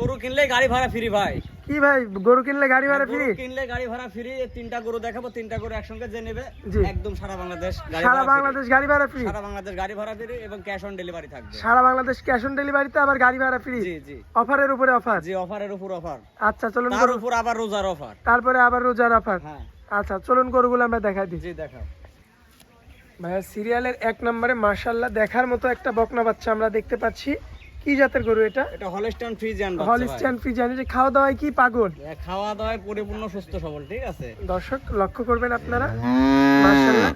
গরু কিনলে গাড়ি ভাড়া ফ্রি ভাই। কি ভাই গরু কিনলে গাড়ি ভাড়া ফ্রি কিনলে গাড়ি ভাড়া ফ্রি তিনটা গরু দেখাবো তিনটা গরু একসঙ্গে যে নেবে। একদম সারা বাংলাদেশ সারা বাংলাদেশ গাড়ি ভাড়া ফ্রি সারা বাংলাদেশ গাড়ি ভাড়া ফ্রি এবং ক্যাশ অন ডেলিভারি থাকবে। সারা বাংলাদেশ ক্যাশ অন ডেলিভারিতে আবার গাড়ি ভাড়া ফ্রি জি জি। অফারের উপরে অফার? জি অফারের উপর অফার। আচ্ছা চলুন তার উপর আবার রোজার অফার। তারপরে আবার রোজার অফার। হ্যাঁ। আচ্ছা চলুন গরুগুলো আমরা দেখাই দিই। জি দেখাও। ভাইয়া সিরিয়ালের এক নম্বরে মার্শাল্লাহ দেখার মতো একটা বকনা বাচ্চা আমরা দেখতে পাচ্ছি। কি জাতের গরু এটা? এটা হলস্টাইন ফ্রিজিয়ান হলিস্টিয়ান ফ্রিজানি যে খাওয়া দাওয়ায় কি পাগল? খাওয়া দাওয়ায় পরিপূর্ণ সুস্থ সবল ঠিক আছে? দর্শক লক্ষ্য করবেন আপনারা। মার্শাল্লাহ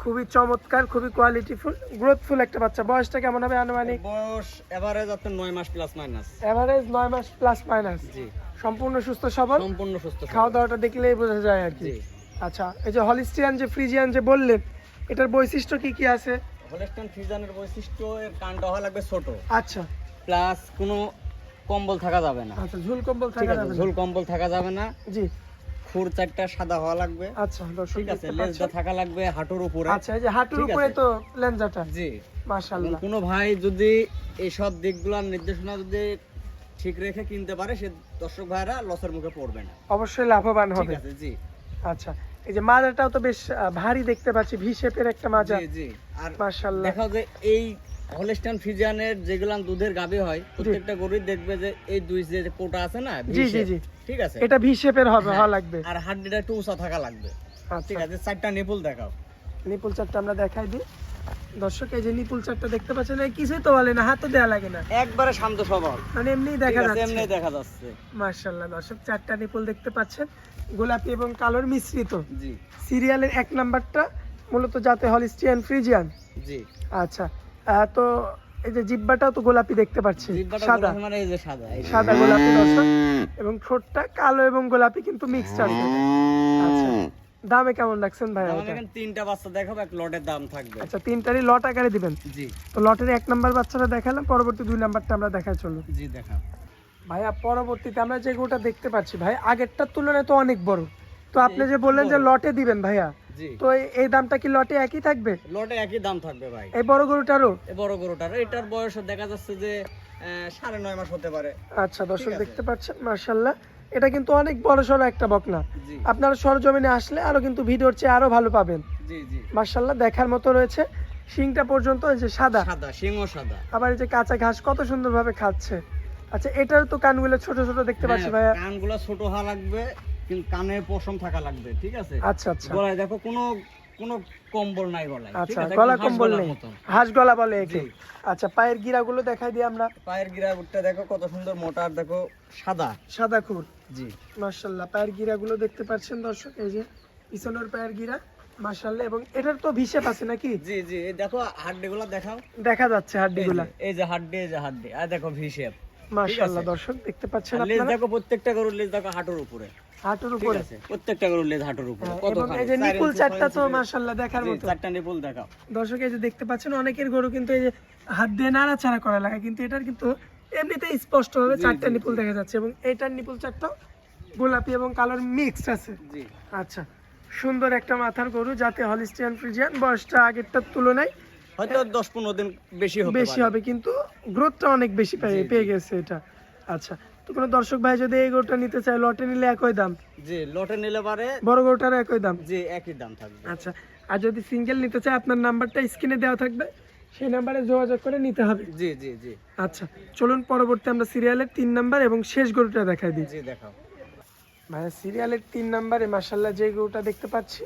খুবই চমৎকার খুবই কোয়ালিটিফুল গ্রোথফুল একটা বাচ্চা। বয়সটা কেমন হবে আনুমানিক? বয়স এভারেজ আপনার নয় মাস প্লাস মাইনাস এভারেজ নয় মাস প্লাস মাইনাস জি। সম্পূর্ণ সুস্থ সবল? সম্পূর্ণ সুস্থ খাওয়া দাওয়াটা দেখলেই বোঝা যায় আর কি। আচ্ছা এই যে হলিস্টিয়ান যে ফ্রিজিয়ান যে বললেন এটার বৈশিষ্ট্য কি কি আছে? হলস্টাইন ফ্রিজিয়ানের বৈশিষ্ট্য এর কানটা হওয়া লাগবে ছোট। আচ্ছা। প্লাস কোনো কম্বল থাকা যাবে না। আচ্ছা ঝুল কম্বল থাকা যাবে না। ঝোল কম্বল থাকা যাবে না। জি। খুর চারটা সাদা হওয়া লাগবে। আচ্ছা দর্শক ঠিক আছে লেজটা থাকা লাগবে হাঁটুর উপরে। আচ্ছা এই যে হাঁটুর উপরে তো লেঞ্জাটা জি। মাশাআল্লাহ। কোনো ভাই যদি এইসব দিকগুলোর নির্দেশনা যদি ঠিক রেখে কিনতে পারে সে দর্শক ভাইরা লসের মুখে পড়বে না। অবশ্যই লাভবান হবে। ঠিক আছে জি। আচ্ছা এই যে মাজাটাও তো বেশ ভারী দেখতে পাচ্ছি ভি শেপের একটা মাজা জি জি। আর মাশাআল্লাহ। দেখা যে এই হলস্টাইন ফিজিয়ানের যেগুলা দুধের গাবে হয় প্রত্যেকটা গরুই দেখবে যে এই দুই যে কোটা আছে না জি জি জি। ঠিক আছে? এটা ভি শেপের হবে হ্যাঁ। হওয়া লাগবে। আর হাড্ডিটা একটু উঁচা থাকা লাগবে। আচ্ছা। ঠিক আছে চারটা নিপুল দেখাও। নিপুল চারটা আমরা দেখাই দিই। দর্শক এই যে নিপুল চারটা দেখতে পাচ্ছেন এই কিছুই তো বলে না হাতও দেওয়া লাগে না। একবারে শান্ত স্বভাব। মানে এমনি দেখা যাচ্ছে। এমনি দেখা যাচ্ছে। মাশাআল্লাহ দর্শক চারটা নিপুল দেখতে পাচ্ছেন গোলাপি এবং কালোর মিশ্রিত। জি। সিরিয়ালের এক নাম্বারটা মূলত যাতে হলিস্টিয়ান ফ্রিজিয়ান। জি। আচ্ছা তো এই যে জিব্বাটাও তো গোলাপি দেখতে পাচ্ছি সাদা। মানে এই যে সাদা সাদা গোলাপি দর্শক এবং ঠোঁটটা কালো এবং গোলাপি কিন্তু মিক্সড আছে আচ্ছা দামে কেমন রাখছেন ভাই তিনটা বাচ্চা দেখাবো এক লটের দাম থাকবে। আচ্ছা তিনটারই লট আকারে দিবেন? জি। তো লটের এক নাম্বার বাচ্চাটা দেখালাম পরবর্তী দুই নাম্বারটা আমরা দেখাই চলুন। জি দেখাও। ভাইয়া পরবর্তীতে আমরা যে গোটা দেখতে পাচ্ছি ভাই আগেরটার তুলনায় তো অনেক বড়। তো আপনি যে বললেন যে লটে দিবেন ভাইয়া তো এই- এই দামটা কি লটে একই থাকবে? লটে একই দাম থাকবে ভাই। এই বড় গরুটারও? এ বড় গরুটার এটার বয়স দেখা যাচ্ছে যে সাড়ে নয় মাস হতে পারে। আচ্ছা দর্শক দেখতে পাচ্ছেন মার্শাল্লাহ এটা কিন্তু অনেক বড় সড়ো একটা বকনা। আপনারা সরজমিনে আসলে আরও কিন্তু ভিডিওর চেয়ে আরও ভালো পাবেন। মার্শাল্লাহ দেখার মতো রয়েছে। শিংটা পর্যন্ত এই যে সাদা। সাদা সিংহ সাদা। আবার এই যে কাঁচা ঘাস কত সুন্দরভাবে খাচ্ছে। আচ্ছা এটার তো কানগুলো ছোট ছোট দেখতে পাচ্ছি হ্যাঁ, ভাইয়া। কানগুলো ছোট হওয়া লাগবে। কিন্তু কানে পশম থাকা লাগবে ঠিক আছে? আচ্ছা আচ্ছা। গলায় দেখো কোনো কোনো কম্বল নাই গলায় আচ্ছা গলা কম্বল নেই। হাঁস গলা বলে একে। আচ্ছা পায়ের গিরাগুলো দেখাই দিই আমরা। পায়ের গিরাগুটটা দেখো কত সুন্দর মোটা আর দেখো সাদা। সাদা খুর। জি। মার্শাল্লাহ পায়ের গিরাগুলো দেখতে পাচ্ছেন দর্শক এই যে পিছনের পায়ের গিরা মার্শাল্লাহ এবং এটার তো ভিসেপ আছে নাকি? জি জি দেখো হাড্ডিগুলো দেখাও। দেখা যাচ্ছে এই হাড্ডিগুলা। যে- এই যে হাড্ডি এই যে হাড্ডি আর দেখো ভিশেপ মার্শাল্লাহ আছে। দর্শক দেখতে পাচ্ছেন লেজ দেখো প্রত্যেকটা গরুর লেজ দেখো হাঁটুর উপরে। হাঁটুর উপরে। প্রত্যেকটা গরুর লেজ হাঁটুর উপরে হ্যাঁ, কত এই যে নিপুল চারটা তো মার্শাল্লাহ দেখার মতো। চারটা নিপুল দেখাও। দর্শক এই যে দেখতে পাচ্ছেন অনেকের গরু কিন্তু এই যে হাত দিয়ে নাড়াচাড়া করা লাগে কিন্তু এটার কিন্তু এমনিতেই স্পষ্ট ভাবে চারটা নিপুল দেখা যাচ্ছে এবং এটার নিপুল চারটা গোলাপি এবং কালার মিক্স আছে। জি। আচ্ছা সুন্দর একটা মাথার গরু যাতে হলিস্টিয়ান ফ্রিজিয়ান বয়সটা আগেরটার তুলনায় হয়তো দশ পনেরো দিন বেশি হবে বেশি হবে কিন্তু গ্রোথটা অনেক বেশি পেয়ে গেছে এটা। আচ্ছা তো কোনো দর্শক ভাই যদি এই গরুটা নিতে চায় লটে নিলে একই দাম? জি লটে নিলে পারে। বড় গরুটারও একই দাম? জি একই দাম থাকবে। আচ্ছা আর যদি সিঙ্গেল নিতে চায় আপনার নাম্বারটা স্ক্রিনে দেওয়া থাকবে। সেই নাম্বারে যোগাযোগ করে নিতে হবে। জি জি জি। আচ্ছা চলুন পরবর্তী আমরা সিরিয়ালের তিন নাম্বার এবং শেষ গরুটা দেখাই দিই। জি দেখাও। ভাইয়া সিরিয়ালের তিন নাম্বারে মাসাল্লাহ যে গরুটা দেখতে পাচ্ছি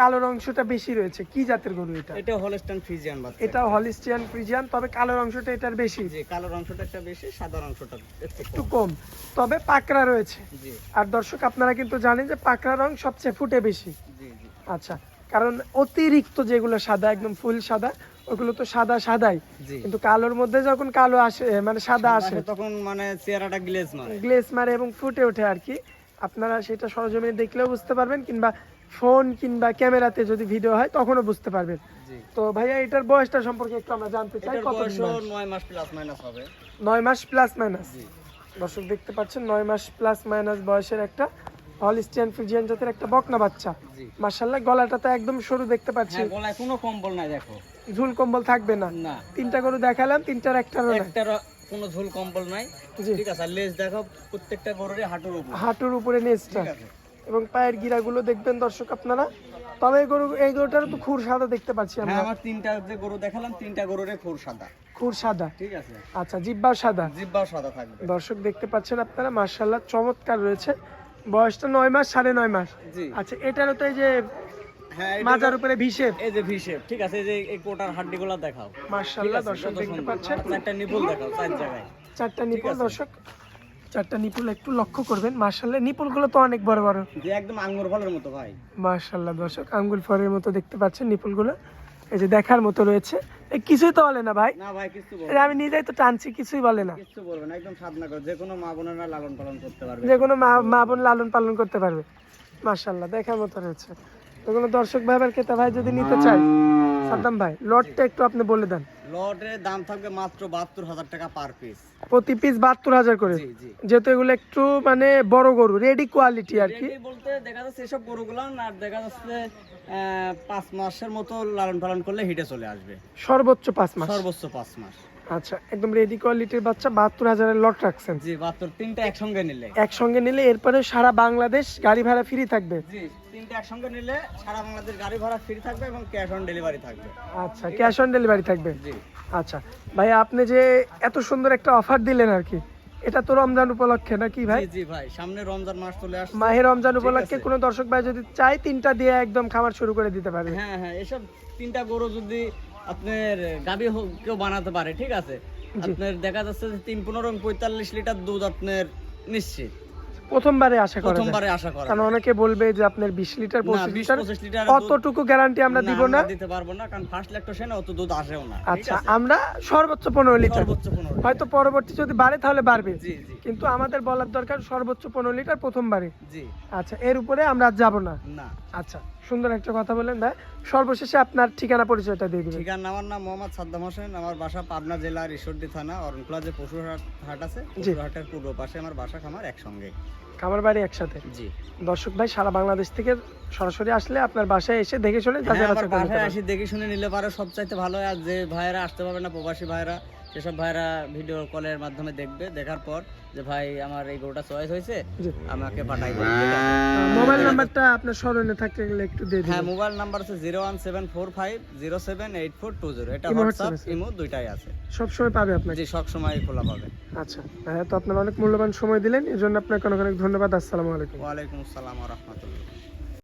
কালোর অংশটা বেশি রয়েছে। কি জাতের গরু এটা? এটা হলস্টাইন ফ্রিজিয়ান বাচ্চা। এটা হলিস্টিয়ান ফ্রিজিয়ান তবে কালোর অংশটা এটার বেশি। জি কালোর অংশটা একটা বেশি সাদা অংশটা একটু কম। তবে পাকড়া রয়েছে। জি। আর দর্শক আপনারা কিন্তু জানেন যে পাকড়া রং সবচেয়ে ফুটে বেশি। জি জি। আচ্ছা কারণ অতিরিক্ত যেগুলো সাদা একদম ফুল সাদা ওগুলো তো সাদা সাদাই। কিন্তু কালোর মধ্যে যখন কালো আসে মানে সাদা আসে তখন মানে চেহারাটা গ্লেজ মারে। গ্লেস মারে এবং ফুটে ওঠে আর কি। আপনারা সেটা সরজমিনে দেখলেও বুঝতে পারবেন কিংবা ফোন কিংবা ক্যামেরাতে যদি ভিডিও হয় তখনও বুঝতে পারবেন। তো ভাইয়া এটার বয়সটা সম্পর্কে একটু আমরা জানতে চাই কত বয়স? নয় মাস প্লাস মাইনাস হবে। নয় মাস প্লাস মাইনাস জি। দর্শক দেখতে পাচ্ছেন নয় মাস প্লাস মাইনাস বয়সের একটা হলিস্টিয়ান ফ্রিজিয়ান জাতের একটা বকনা বাচ্চা। জি। মার্শাল্লাহ গলাটা তো একদম সরু দেখতে পাচ্ছি। হ্যাঁ গলায় কোনো কম্বল নাই দেখো। ঝুল কম্বল থাকবে না। না। তিনটা গরু দেখালাম তিনটার একটারও নাই। একটার কোনো ঝোল কম্বল নাই। ঠিক আছে লেজ দেখো প্রত্যেকটা গরুরই হাঁটুর উপর। হাঁটুর উপরে নেচটা ঠিক আছে। এবং পায়ের গিরাগুলো দেখবেন দর্শক আপনারা। তবে এই গরু এই গরুটারও তো খুর সাদা দেখতে পাচ্ছি হ্যাঁ আমরা আমার তিনটা যে গরু দেখালাম তিনটা গরুরে খুর সাদা। খুর সাদা? ঠিক আছে। আচ্ছা জিব্বাও সাদা? জিব্বাও সাদা থাকবে। দর্শক দেখতে পাচ্ছেন আপনারা মার্শাল্লাহ চমৎকার রয়েছে। বয়সটা নয় মাস সাড়ে নয় মাস। জি। আচ্ছা এটারও তো এই যে হ্যাঁ মাজার উপরে ভিসেপ। এই যে ভিশেপ ঠিক আছে এই যে এই কোটার হাড্ডিগুলো দেখাও। আছে, দর্শক দেখতে পাচ্ছেন। চারটা নিপুল দেখাও চার জায়গায়। চারটা নিপুল দর্শক। চারটা নিপুল একটু লক্ষ্য করবেন মার্শাল্লাহ নিপুলগুলো তো অনেক বড় বড়। একদম আঙ্গুর ফলের মতো ভাই। মার্শাল্লাহ দর্শক আঙ্গুল ফলের মতো দেখতে পাচ্ছেন নিপুলগুলো। এই যে দেখার মতো রয়েছে। এই কিছুই তো বলে না ভাই। না ভাই কিছু বলবে আমি নিজেই তো টানছি কিছুই বলে না। কিছু বলবে না একদম সাধনা করো। যে কোনো মা বোনেরা লালন পালন করতে পারবে। যে কোনো মা মা বোন লালন পালন করতে পারবে। মার্শাল্লাহ দেখার মতো রয়েছে। তো কোনো দর্শক ভাই আর ক্রেতা ভাই যদি নিতে চায় সাদ্দাম ভাই লটটা একটু আপনি বলে দেন। লটের দাম থাকবে মাত্র বাহাত্তর হাজার টাকা পার পিস প্রতি পিস বাহাত্তর হাজার করে। জি জি। যেহেতু এগুলো একটু মানে বড় গরু রেডি কোয়ালিটি আর কি। বলতে দেখা যাচ্ছে এসব গরুগুলো আর দেখা যাচ্ছে পাঁচ মাসের মতো লালন পালন করলে হিটে চলে আসবে। সর্বোচ্চ পাঁচ মাস। সর্বোচ্চ পাঁচ মাস। আচ্ছা একদম রেডি কোয়ালিটির বাচ্চা বাহাত্তর হাজারের লট রাখছেন। জি বাহাত্তর তিনটা একসঙ্গে নিলে। একসঙ্গে নিলে এরপরে সারা বাংলাদেশ গাড়ি ভাড়া ফ্রি থাকবে? জি তিনটা একসঙ্গে নিলে সারা বাংলাদেশ গাড়ি ভাড়া ফ্রি থাকবে এবং ক্যাশ অন ডেলিভারি থাকবে। আচ্ছা ক্যাশ অন ডেলিভারি থাকবে? জি। আচ্ছা ভাই আপনি যে এত সুন্দর একটা অফার দিলেন আর কি এটা তো রমজান উপলক্ষে নাকি ভাই? জি ভাই সামনে রমজান মাস চলে আসছে। মাহে রমজান উপলক্ষে। কোনো দর্শক ভাই যদি চায় তিনটা দিয়ে একদম খাবার শুরু করে দিতে পারবে। হ্যাঁ হ্যাঁ এসব তিনটা গরু যদি আপনার গাবি কেউ বানাতে পারে ঠিক আছে? আপনার দেখা যাচ্ছে যে তিন পনেরো পঁয়তাল্লিশ লিটার দুধ আপনার নিশ্চিত। প্রথমবারে আশা করা প্রথমবারে আশা করা কারণ অনেকে বলবে যে আপনার বিশ লিটার না পঁচিশ বিশ লিটার পঁচিশ অতটুকু গ্যারান্টি আমরা দিব না? দিতে পারব না কারণ ফার্স্ট ল্যাকটোশনে অত দুধ আসেও না আচ্ছা আমরা সর্বোচ্চ পনেরো লিটার। সর্বোচ্চ পনেরো হয়তো পরবর্তী যদি বাড়ে তাহলে বাড়বে। জি জি। কিন্তু আমাদের বলার দরকার সর্বোচ্চ পনেরো লিটার প্রথমবারে। জি। আচ্ছা এর উপরে আমরা যাব না। না। আচ্ছা। সুন্দর একটা কথা বললেন ভাই। সর্বশেষে আপনার ঠিকানা পরিচয়টা দিয়ে দিবেন। ঠিকানা আমার নাম মোহাম্মদ সাদ্দাম হোসেন। আমার বাসা পাবনা জেলার ঈশ্বরদী থানা অরণখোলা যে পশুর হাট হাট আছে পশুর হাটের পূর্ব পাশে আমার বাসা খামার একসঙ্গে। খাবার বাড়ি একসাথে? জি। দর্শক ভাই সারা বাংলাদেশ থেকে সরাসরি আসলে আপনার বাসায় এসে দেখে শুনে হ্যাঁ, নিতে বাসায়। আসি দেখে শুনে নিলে পারে সবচাইতে ভালো হয়। আর যে ভাইয়েরা আসতে পারবে না প্রবাসী ভাইয়েরা সেসব ভাইয়েরা ভিডিও কলের মাধ্যমে দেখবে দেখার পর যে ভাই আমার এই গরুটা চয়েস হয়েছে আমাকে পাঠাই মোবাইল নাম্বারটা আপনার স্মরণে থাকতে গেলে একটু দিয়ে হ্যাঁ মোবাইল নাম্বার আছে zero one seven four five zero seven eight four two zero এটা ইমো হোয়াটসঅ্যাপ হোয়াটসঅ্যাপ ইমো দুইটাই আছে। সবসময় পাবে আপনাকে। জি সব সময় খোলা পাবে। আচ্ছা ভাইয়া তো আপনার অনেক মূল্যবান সময় দিলেন এই জন্য আপনাকে অনেক অনেক ধন্যবাদ। আসসালামু আলাইকুম। ওয়ালাইকুম আসসালাম রহমতুল্লাহ।